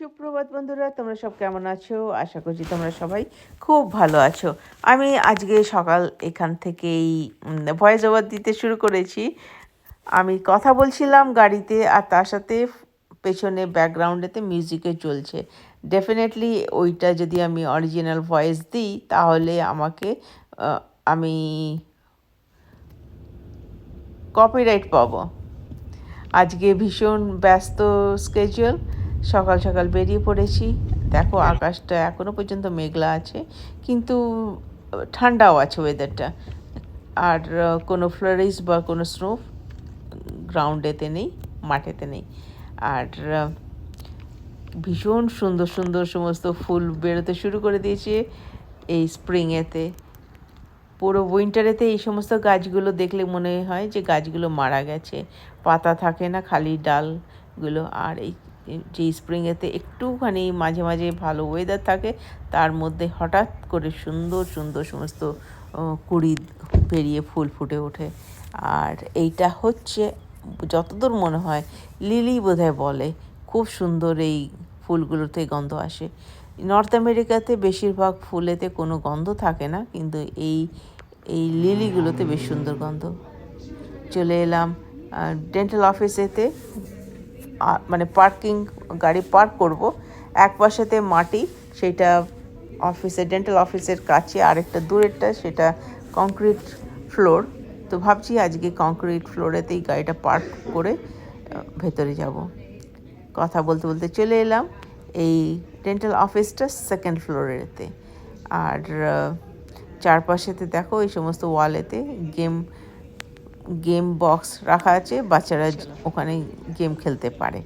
সুপ্রভাত বন্ধুরা, তোমরা সব কেমন আছো? আশা করছি তোমরা সবাই খুব ভালো আছো। আমি আজকে সকাল এখান থেকেই ভয়েস ওভার দিতে শুরু করেছি। আমি কথা বলছিলাম গাড়িতে আর তার সাথে পেছনে ব্যাকগ্রাউন্ডেতে মিউজিকে চলছে। ডেফিনেটলি ওইটা যদি আমি অরিজিনাল ভয়েস দিই, তাহলে আমাকে আমি কপিরাইট পাবো। আজকে ভীষণ ব্যস্ত স্কেজুয়াল সকাল সকাল বেরিয়ে পড়েছি। দেখো আকাশটা এখনও পর্যন্ত মেঘলা আছে কিন্তু ঠান্ডাও আছে ওয়েদারটা আর কোনো ফ্লারিস বা কোনো স্নো গ্রাউন্ডেতে নেই মাঠেতে নেই। আর ভীষণ সুন্দর সুন্দর সমস্ত ফুল বেরোতে শুরু করে দিয়েছে এই স্প্রিংয়েতে পুরো উইন্টারেতে এই সমস্ত গাছগুলো দেখলে মনে হয় যে গাছগুলো মারা গেছে। পাতা থাকে না খালি ডালগুলো। আর এই যে স্প্রিংয়েতে একটুখানি মাঝে মাঝে ভালো ওয়েদার থাকে, তার মধ্যে হঠাৎ করে সুন্দর সুন্দর সমস্ত কুড়ি বেরিয়ে ফুল ফুটে ওঠে। আর এইটা হচ্ছে, যতদূর মনে হয়, লিলি বোধহয় বলে, খুব সুন্দর এই ফুলগুলোতে গন্ধ আসে। নর্থ আমেরিকাতে বেশিরভাগ ফুলেতে কোনো গন্ধ থাকে না, কিন্তু এই এই লিলিগুলোতে বেশ সুন্দর গন্ধ। চলে এলাম ডেন্টাল অফিসেতে মানে পার্কিং, গাড়ি পার্ক করব। এক পাশেতে মাটি, সেটা অফিসে ডেন্টাল অফিসের কাছে, আরেকটা দূরেরটা, সেটা কংক্রিট ফ্লোর তো ভাবছি আজকে কংক্রিট ফ্লোরেতেই গাড়িটা পার্ক করে ভেতরে যাব। কথা বলতে বলতে চলে এলাম এই ডেন্টাল অফিসটা সেকেন্ড ফ্লোরেতে আর চারপাশেতে দেখো এই সমস্ত ওয়ালেতে গেম গেম বক্স রাখা আছে, বাচ্চারা ওখানে গেম খেলতে পারে।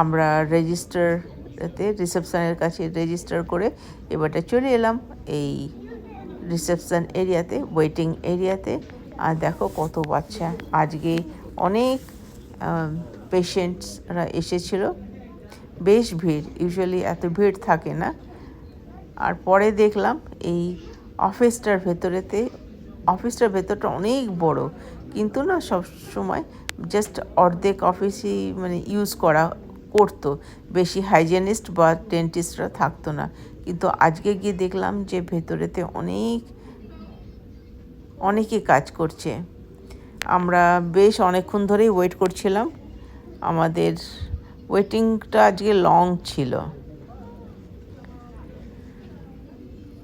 আমরা রেজিস্টারতে রিসেপশনের কাছে রেজিস্টার করে এবারটা চলে এলাম এই রিসেপশন এরিয়াতে ওয়েটিং এরিয়াতে আর দেখো কত বাচ্চা। আজকে অনেক পেশেন্টসরা এসেছিল। বেশ ভিড়। ইউজুয়ালি এত ভিড় থাকে না। আর পরে দেখলাম এই অফিসটার ভেতরেতে অফিসটার ভেতরটা অনেক বড়। কিন্তু না, সব সময় জাস্ট অর্ধেক অফিসই মানে ইউজ করা করতো। বেশি হাইজেনিস্ট বা ডেন্টিস্টরা থাকতো না। কিন্তু আজকে গিয়ে দেখলাম যে ভেতরেতে অনেক অনেকে কাজ করছে। আমরা বেশ অনেকক্ষণ ধরেই ওয়েট করছিলাম। আমাদের ওয়েটিংটা আজকে লং ছিল।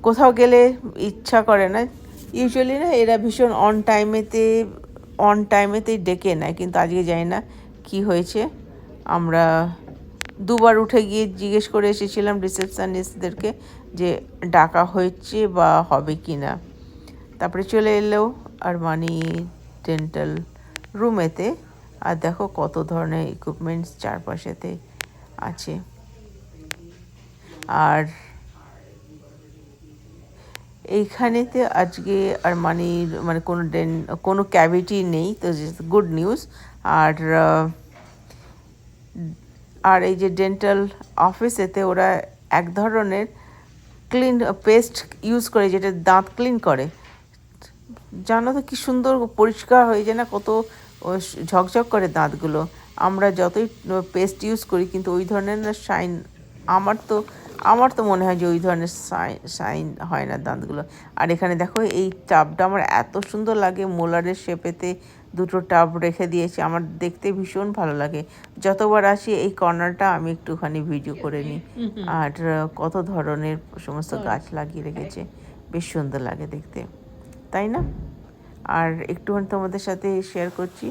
কোথাও গেলে ইচ্ছা করে না। ইউজুয়ালি না, এরা ভীষণ অন টাইমেতে অন টাইমেতেই ডেকে নেয়, কিন্তু আজকে জানি না কি হয়েছে। আমরা দুবার উঠে গিয়ে জিজ্ঞেস করে এসেছিলাম রিসেপশনিস্টদেরকে যে ডাকা হয়েছে বা হবে কি না। তারপরে চলে এলো আর মানি ডেন্টাল রুমেতে। আর দেখো কত ধরনের ইকুইপমেন্টস চারপাশেতে আছে। আর এইখানেতে আজকে আর মানে মানে কোনো ডেন কোনো ক্যাভিটি নেই, তো গুড নিউজ আর আর এই যে ডেন্টাল অফিসেতে ওরা এক ধরনের ক্লিন পেস্ট ইউজ করে, যেটা দাঁত ক্লিন করে। জানো তো কি সুন্দর পরিষ্কার হয়ে যায় না, কত ঝকঝক করে দাঁতগুলো। আমরা যতই পেস্ট ইউজ করি, কিন্তু ওই ধরনের না শাইন আমার তো আমার তো মনে হয় যে ওই ধরনের সাইন হয় না দাঁতগুলো। আর এখানে দেখো এই টাবটা আমার এত সুন্দর লাগে মোলারের শেপেতে দুটো টাব রেখে দিয়েছে আমার দেখতে ভীষণ ভালো লাগে। যতবার আসি এই কর্নারটা আমি একটুখানি ভিডিও করে নিই। আর কত ধরনের সমস্ত গাছ লাগিয়ে রেখেছে বেশ সুন্দর লাগে দেখতে তাই না? আর একটুখানি তোমাদের সাথে শেয়ার করছি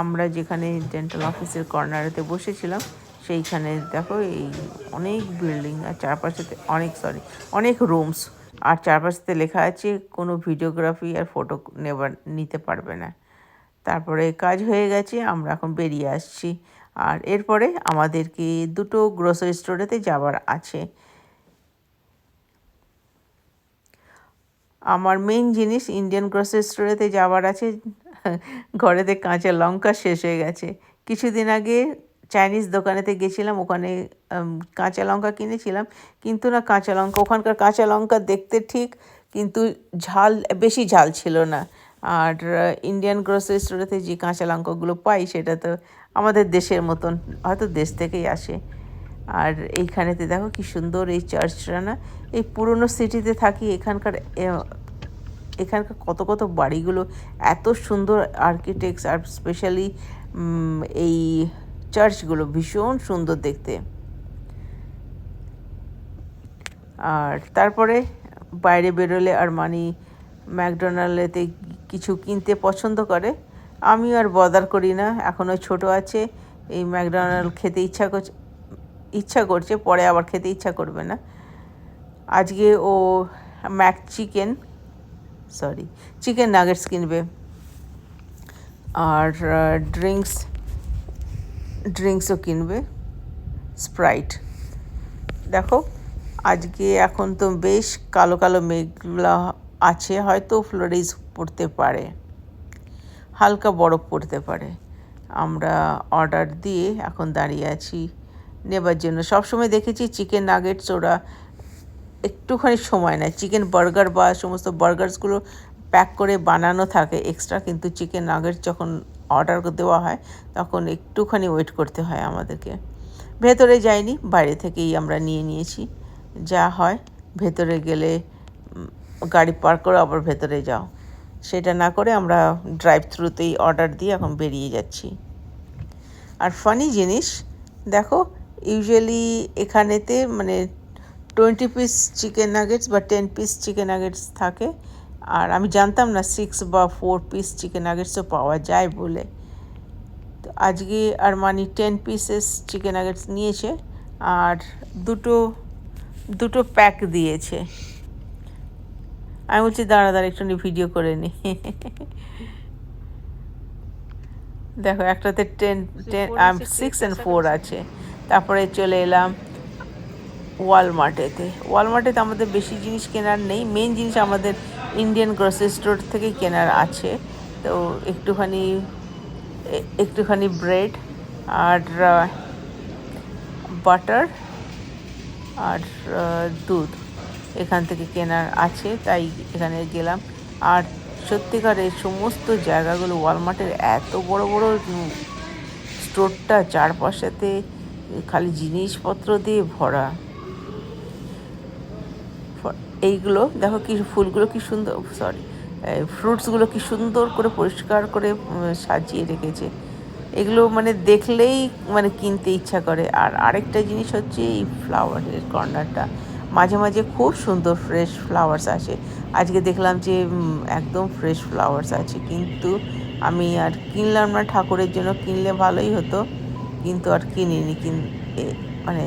আমরা যেখানে ডেন্টাল অফিসের কর্নারেতে বসেছিলাম সেইখানে দেখো এই অনেক বিল্ডিং আর চারপাশেতে অনেক সরি অনেক রুমস আর চারপাশেতে লেখা আছে, কোনো ভিডিওগ্রাফি আর ফটো নেবার, নিতে পারবে না। তারপরে কাজ হয়ে গেছে, আমরা এখন বেরিয়ে আসছি। আর এরপরে আমাদেরকে দুটো গ্রোসারি স্টোরেতে যাবার আছে। আমার মেইন জিনিস ইন্ডিয়ান গ্রোসারি স্টোরেতে যাওয়ার আছে। ঘরেতে কাঁচা লঙ্কা শেষ হয়ে গেছে। কিছুদিন আগে চাইনিজ দোকানেতে গেছিলাম, ওখানে কাঁচা লঙ্কা কিনেছিলাম। কিন্তু না, কাঁচা লঙ্কা, ওখানকার কাঁচা লঙ্কা দেখতে ঠিক, কিন্তু ঝাল, বেশি ঝাল ছিল না। আর ইন্ডিয়ান গ্রোসারি স্টোরেতে যে কাঁচা লঙ্কাগুলো পাই, সেটা তো আমাদের দেশের মতন, হয়তো দেশ থেকেই আসে। আর এইখানেতে দেখো কি সুন্দর এই চার্চটা না, এই পুরনো সিটিতে থাকি, এখানকার এখানকার কত কত বাড়িগুলো এত সুন্দর আর্কিটেক্টস আর স্পেশালি এই চার্চগুলো ভীষণ সুন্দর দেখতে। আর তারপরে বাইরে বেরোলে আর মানি ম্যাকডোনাল্ডেতে কিছু কিনতে পছন্দ করে। আমি আর বদার করি না এখনও ছোট আছে, এই ম্যাকডোনাল্ড খেতে ইচ্ছা করছে ইচ্ছা করছে, পরে আবার খেতে ইচ্ছা করবে না। আজকে ও Mac chicken, sorry, chicken nuggets কিনবে। আর ড্রিঙ্কস ড্রিঙ্কসও কিনবে স্প্রাইট দেখো, আজকে এখন তো বেশ কালো কালো মেঘলা আছে, হয়তো ফ্লোরিজ পড়তে পারে, হালকা বরফ পড়তে পারে। আমরা অর্ডার দিয়ে এখন দাঁড়িয়ে আছি নেবার জন্য। সবসময় দেখেছি চিকেন নাগেটস ওরা একটুখানি সময় নেয়। চিকেন বার্গার বা সমস্ত বার্গার্সগুলো প্যাক করে বানানো থাকে এক্সট্রা কিন্তু চিকেন নাগেটস যখন অর্ডার দেওয়া হয়, তখন একটুখানি ওয়েট করতে হয় আমাদেরকে। ভেতরে যাইনি, বাইরে থেকেই আমরা নিয়ে নিয়েছি। যা হয়, ভেতরে গেলে গাড়ি পার্ক করে আবার ভেতরে যাও। সেটা না করে আমরা ড্রাইভ থ্রুতেই অর্ডার দিয়ে এখন বেরিয়ে যাচ্ছি। আর ফানি জিনিস, দেখো ইউজুয়ালি এখানেতে মানে টোয়েন্টি পিস চিকেন নাগেটস বা টেন পিস চিকেন নাগেটস থাকে। আর আমি জানতাম না সিক্স বা ফোর পিস চিকেন নাগেটসও পাওয়া যায় বলে। তো আজকে আর মানি টেন পিসেস চিকেন নাগেটস নিয়েছে আর দুটো দুটো প্যাক দিয়েছে। আমি বলছি দাঁড়া দাঁড়া একটু ভিডিও করে নি। দেখো একটাতে ten ten six and four আছে। তারপরে চলে এলাম ওয়ালমার্টেতে ওয়ালমার্টেতে আমাদের বেশি জিনিস কেনার নেই। মেন জিনিস আমাদের ইন্ডিয়ান গ্রসারি স্টোর থেকে কেনার আছে। তো একটুখানি একটুখানি ব্রেড আর বাটার আর দুধ এখান থেকে কেনার আছে। তাই এখানে গেলাম। আর সত্যিকার এই সমস্ত জায়গাগুলো ওয়ালমার্টের এত বড় বড় স্টোরটা চারপাশেতে খালি জিনিসপত্র দিয়ে ভরা। এইগুলো, দেখো কি ফুলগুলো কি সুন্দর সরি ফ্রুটসগুলো কি সুন্দর করে পরিষ্কার করে সাজিয়ে রেখেছে। এগুলো মানে দেখলেই মানে কিনতে ইচ্ছা করে। আর আরেকটা জিনিস হচ্ছে এই ফ্লাওয়ারের কর্নারটা মাঝে মাঝে খুব সুন্দর ফ্রেশ ফ্লাওয়ার্স আসে। আজকে দেখলাম যে একদম ফ্রেশ ফ্লাওয়ার্স আছে। কিন্তু আমি আর কিনলাম না ঠাকুরের জন্য, কিনলে ভালোই হতো। কিন্তু আর কিনিনি। কিন মানে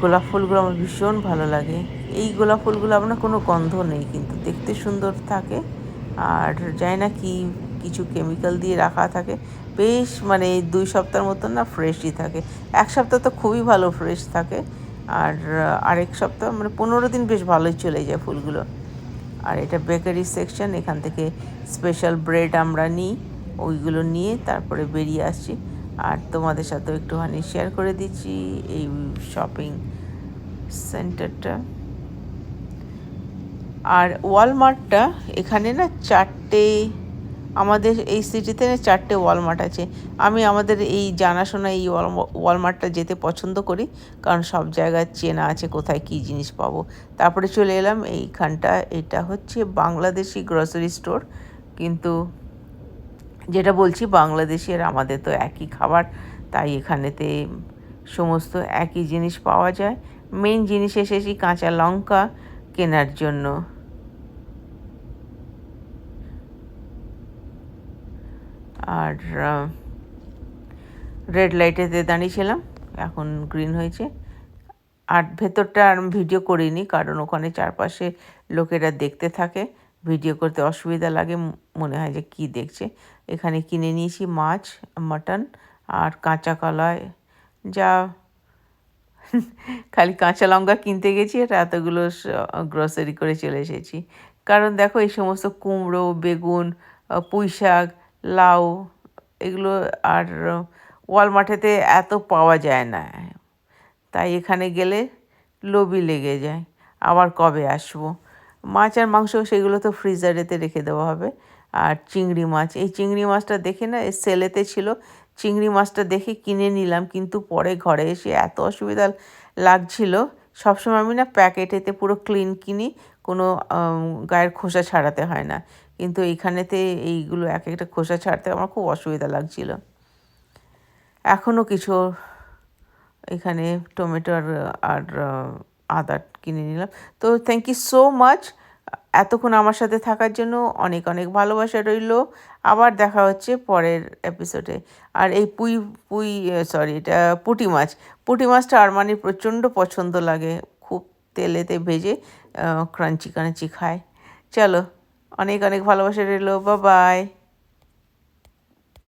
গোলাপ ফুলগুলো আমার ভীষণ ভালো লাগে। এই গোলাপ ফুলগুলো আপনার কোনো গন্ধ নেই, কিন্তু দেখতে সুন্দর থাকে। আর জানি না কি, কিছু কেমিক্যাল দিয়ে রাখা থাকে। বেশ মানে দুই সপ্তাহের মতন না ফ্রেশই থাকে। এক সপ্তাহ তো খুবই ভালো ফ্রেশ থাকে। আর আরেক সপ্তাহ মানে পনেরো দিন বেশ ভালোই চলে যায় ফুলগুলো। আর এটা বেকারি সেকশন এখান থেকে স্পেশাল ব্রেড আমরা নিই, ওইগুলো নিয়ে তারপরে বেরিয়ে আসছি। আর তোমাদের সাথেও একটুখানি শেয়ার করে দিচ্ছি এই শপিং সেন্টারটা আর ওয়ালমার্টটা এখানে না চারটে, আমাদের এই সিটিতে না চারটে ওয়ালমার্ট আছে। আমি আমাদের এই জানাশোনা এই ওয়ালমা- ওয়ালমার্টটা যেতে পছন্দ করি, কারণ সব জায়গায় চেনা আছে কোথায় কী জিনিস পাবো। তারপরে চলে এলাম, এইখানটা, এটা হচ্ছে বাংলাদেশি গ্রসারি স্টোর কিন্তু যেটা বলছি বাংলাদেশি আর আমাদের তো একই খাবার, তাই এখানেতে সমস্ত একই জিনিস পাওয়া যায়। মেন জিনিস এসেছি কাঁচা লঙ্কা কেনার জন্য আর রেড লাইটেতে দাঁড়িয়েছিলাম, এখন গ্রিন হয়েছে। আর ভেতরটা আর ভিডিও করিনি, কারণ ওখানে চারপাশে লোকেরা দেখতে থাকে। ভিডিও করতে অসুবিধা লাগে মনে হয় যে কি দেখছে। এখানে কিনে নিয়েছি মাছ, মাটন আর কাঁচা কলায় যা, খালি কাঁচা লঙ্কা কিনতে গেছি আর এতগুলো গ্রসারি করে চলে এসেছি। কারণ দেখো এই সমস্ত কুমড়ো, বেগুন পুঁই শাক লাউ, এগুলো আর ওয়ালমার্টেতে এত পাওয়া যায় না। তাই এখানে গেলে লোভই লেগে যায়। আবার কবে আসব? মাছ আর মাংস সেগুলো তো ফ্রিজারেতে রেখে দেওয়া হবে। আর চিংড়ি মাছ, এই চিংড়ি মাছটা দেখে না সেলেতে ছিল। চিংড়ি মাছটা দেখে কিনে নিলাম, কিন্তু পরে ঘরে এসে এত অসুবিধা লাগছিল। সবসময় আমি না প্যাকেটেতে পুরো ক্লিন কিনি, কোনো গায়ের খোসা ছাড়াতে হয় না। কিন্তু এইখানেতে এইগুলো এক একটা খোসা ছাড়তে আমার খুব অসুবিধা লাগছিল। এখনও কিছু এখানে টমেটো আর আর আদা কিনে নিলাম। তো থ্যাংক ইউ সো মাচ এতক্ষণ আমার সাথে থাকার জন্য অনেক অনেক ভালোবাসা রইল। আবার দেখা হচ্ছে পরের এপিসোডে আর এই পুই পুই সরি এটা পুঁটি মাছ। পুঁটি মাছটা আরমানির প্রচণ্ড পছন্দ লাগে। খুব তেলেতে ভেজে ক্রাঞ্চি ক্রাঞ্চি খায়। চলো। অনেক অনেক ভালোবাসা রইল। বা বাই